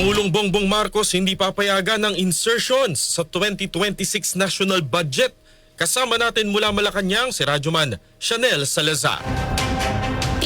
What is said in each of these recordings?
Pangulong Bongbong Marcos hindi papayagan ng insertions sa 2026 national budget. Kasama natin mula Malacanang si Radyoman Chanel Salazar.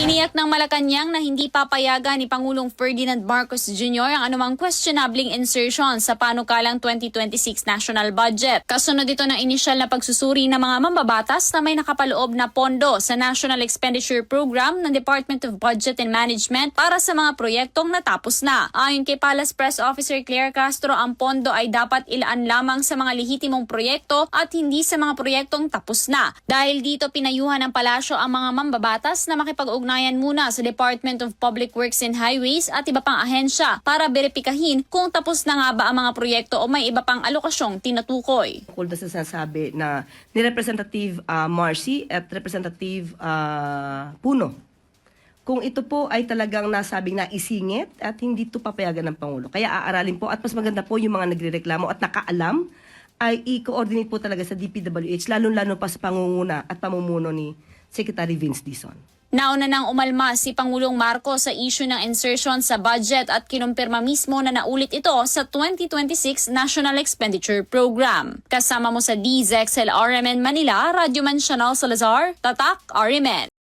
Tiniyak ng Malacanang na hindi papayagan ni Pangulong Ferdinand Marcos Jr. ang anumang questionabling insertion sa panukalang 2026 national budget. Kasunod ito ng inisyal na pagsusuri ng mga mambabatas na may nakapaloob na pondo sa National Expenditure Program ng Department of Budget and Management para sa mga proyektong natapos na. Ayon kay Palace Press Officer Claire Castro, ang pondo ay dapat ilaan lamang sa mga lehitimong proyekto at hindi sa mga proyektong tapos na. Dahil dito pinayuhan ng palasyo ang mga mambabatas na makipag-ugnayan muna sa Department of Public Works and Highways at iba pang ahensya para beripikahin kung tapos na nga ba ang mga proyekto o may iba pang alokasyong tinutukoy. Kung na sinasabi na ni Representative ah, Marcy at Representative ah, Puno. Kung ito po ay talagang nasabing na isingit at hindi ito papayagan ng Pangulo. Kaya aaralin po at mas maganda po yung mga nagrereklamo at nakaalam ay i-coordinate po talaga sa DPWH, lalo-lalo pa sa pangunguna at pamumuno ni Secretary Vince Dizon. Nauna nang umalma si Pangulong Marcos sa issue ng insertion sa budget at kinumpirma mismo na naulit ito sa 2026 National Expenditure Program. Kasama mo sa DZXL RMN Manila, Radyoman Chanel Salazar, Tatak RMN.